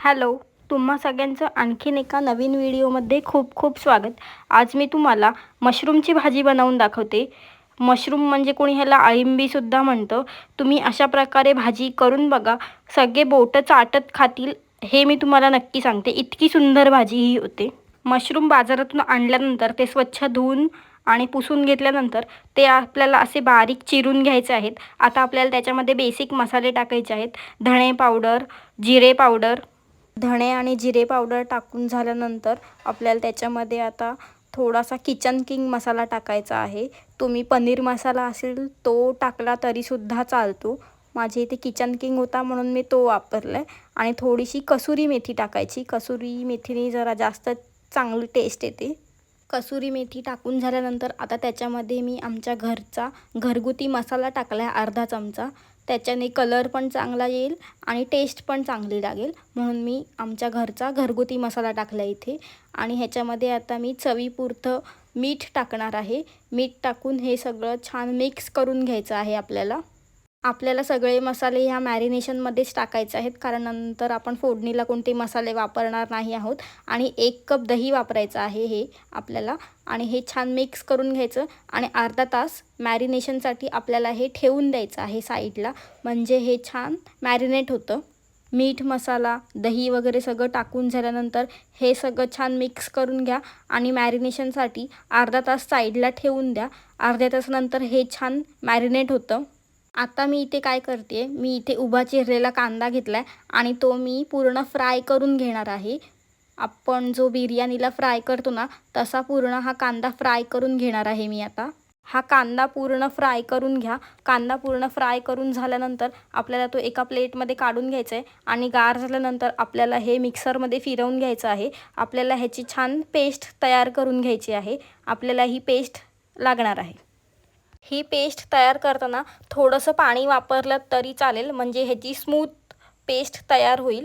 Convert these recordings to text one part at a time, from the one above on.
Hello तुम्हा सगळ्यांचं आणखीन एका नवीन व्हिडिओमध्ये खूप खूप स्वागत. आज मी तुम्हाला मशरूमची भाजी बनवून दाखवते. मशरूम म्हणजे कोणी ह्याला अळिंबीसुद्धा म्हणतं. तुम्ही अशा प्रकारे भाजी करून बघा. सगळे बोटं चाटत खातील हे मी तुम्हाला नक्की सांगते. इतकी सुंदर भाजी ही होते. मशरूम बाजारातून आणल्यानंतर ते स्वच्छ धुवून आणि पुसून घेतल्यानंतर ते आपल्याला असे बारीक चिरून घ्यायचे आहेत. आता आपल्याला त्याच्यामध्ये बेसिक मसाले टाकायचे आहेत. धणे पावडर जिरे पावडर धणे आणि जिरे पावडर टाकून झाल्यानंतर आपल्याला त्याच्यामध्ये आता थोडासा किचन किंग मसाला टाकायचा आहे. तुम्ही पनीर मसाला असेल तो टाकला तरीसुद्धा चालतो. माझे इथे किचन किंग होता म्हणून मी तो वापरला आहे आणि थोडीशी कसुरी मेथी टाकायची. कसुरी मेथीने जरा जास्त चांगली टेस्ट येते. कसुरी मेथी टाकून झाल्यानंतर आता त्याच्यामध्ये मी आमच्या घरचा घरगुती मसाला टाकला आहे अर्धा चमचा. त्याच्याने कलर पण चांगला येईल आणि टेस्ट पण चांगली लागेल. म्हणून मी आमच्या घरचा घरगुती मसाला टाकला इथे. आणि ह्याच्यामध्ये आता मी चवीपुरतं मीठ टाकणार आहे. मीठ टाकून हे सगळं छान मिक्स करून घ्यायचं आहे आपल्याला. आपल्याला सगळे मसाले ह्या मॅरिनेशनमध्येच टाकायचे आहेत कारण नंतर आपण फोडणीला कोणते मसाले वापरणार नाही आहोत. आणि एक कप दही वापरायचं आहे हे आपल्याला. आणि हे छान मिक्स करून घ्यायचं. आणि अर्धा तास मॅरिनेशनसाठी आपल्याला हे ठेवून द्यायचं आहे साईडला. म्हणजे हे छान मॅरिनेट होतं. मीठ मसाला दही वगैरे सगळं टाकून झाल्यानंतर हे सगळं छान मिक्स करून घ्या. आणि मॅरिनेशनसाठी अर्धा तास साईडला ठेवून द्या. अर्ध्या तासानंतर हे छान मॅरिनेट होतं. आता मी इथे काय करते मी इथे उभा चिरलेला कांदा घेतला आहे आणि तो मी पूर्ण फ्राय करून घेणार आहे. आपण जो बिर्याणीला फ्राय करतो ना तसा पूर्ण हा कांदा फ्राय करून घेणार आहे मी आता. हा कांदा पूर्ण फ्राय करून घ्या. कांदा पूर्ण फ्राय करून झाल्यानंतर आपल्याला तो एका प्लेटमध्ये काढून घ्यायचा आहे आणि गार झाल्यानंतर आपल्याला हे मिक्सरमध्ये फिरवून घ्यायचं आहे. आपल्याला ह्याची छान पेस्ट तयार करून घ्यायची आहे. आपल्याला ही पेस्ट लागणार आहे. ही पेस्ट तयार करताना थोडंसं पाणी वापरलं तरी चालेल म्हणजे ह्याची स्मूथ पेस्ट तयार होईल.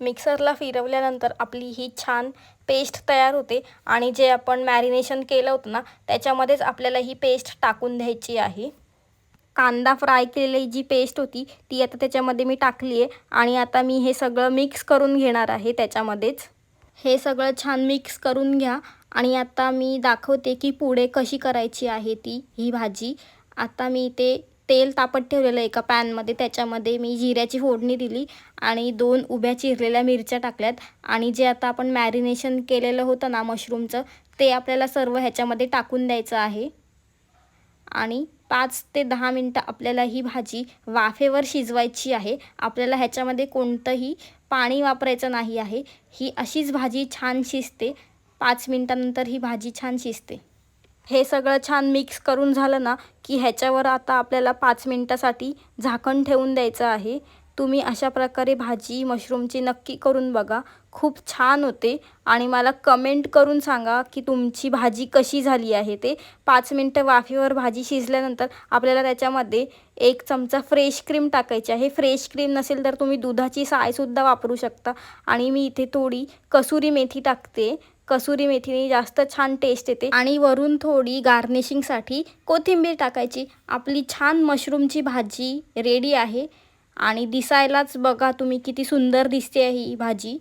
मिक्सरला फिरवल्यानंतर आपली ही छान पेस्ट तयार होते आणि जे आपण मॅरिनेशन केलं होतं ना त्याच्यामध्येच आपल्याला ही पेस्ट टाकून द्यायची आहे. कांदा फ्राय केलेली जी पेस्ट होती ती आता त्याच्यामध्ये मी टाकली आहे आणि आता मी हे सगळं मिक्स करून घेणार आहे त्याच्यामध्येच. हे सगळं छान मिक्स करून घ्या आणि आता मी दाखवते की पुढे कशी करायची आहे ती ही भाजी. आता मी ते तेल तापत ठेवलेलं एका पॅनमध्ये त्याच्यामध्ये मी जिऱ्याची फोडणी दिली आणि दोन उभ्या चिरलेल्या मिरच्या टाकल्यात. आणि जे आता आपण मॅरिनेशन केलेलं होतं ना मशरूमचं ते आपल्याला सर्व ह्याच्यामध्ये टाकून द्यायचं आहे. आणि पाच ते दहा मिनटं आपल्याला ही भाजी वाफेवर शिजवायची आहे. आपल्याला ह्याच्यामध्ये कोणतंही पाणी वापरायचं नाही आहे. ही अशीच भाजी छान शिजते. पाच मिनटानंतर ही भाजी छान शिजते. हे सगळं छान मिक्स करून झालं ना की ह्याच्यावर आता आपल्याला पाच मिनटासाठी झाकण ठेवून द्यायचं आहे. तुम्ही अशा प्रकारे भाजी मशरूमची नक्की करून बघा. खूप छान होते. आणि मला कमेंट करून सांगा की तुमची भाजी कशी झाली आहे ते. पाच मिनटं वाफेवर भाजी शिजल्यानंतर आपल्याला त्याच्यामध्ये एक चमचा फ्रेश क्रीम टाकायची आहे. फ्रेश क्रीम नसेल तर तुम्ही दुधाची सायसुद्धा वापरू शकता. आणि मी इथे थोडी कसुरी मेथी टाकते. कसुरी मेथीने जास्त छान टेस्ट येते. आणि वरून थोडी गार्निशिंगसाठी कोथिंबीर टाकायची. आपली छान मशरूमची भाजी रेडी आहे. आणि दिसायलाच बघा तुम्ही किती सुंदर दिसते ही भाजी.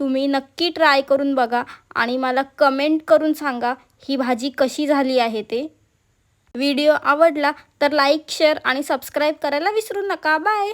तुम्ही नक्की ट्राय करून बघा. आणि मला कमेंट करून सांगा ही भाजी कशी झाली आहे ते. व्हिडिओ आवडला तर लाईक शेअर आणि सबस्क्राईब करायला विसरू नका. बाय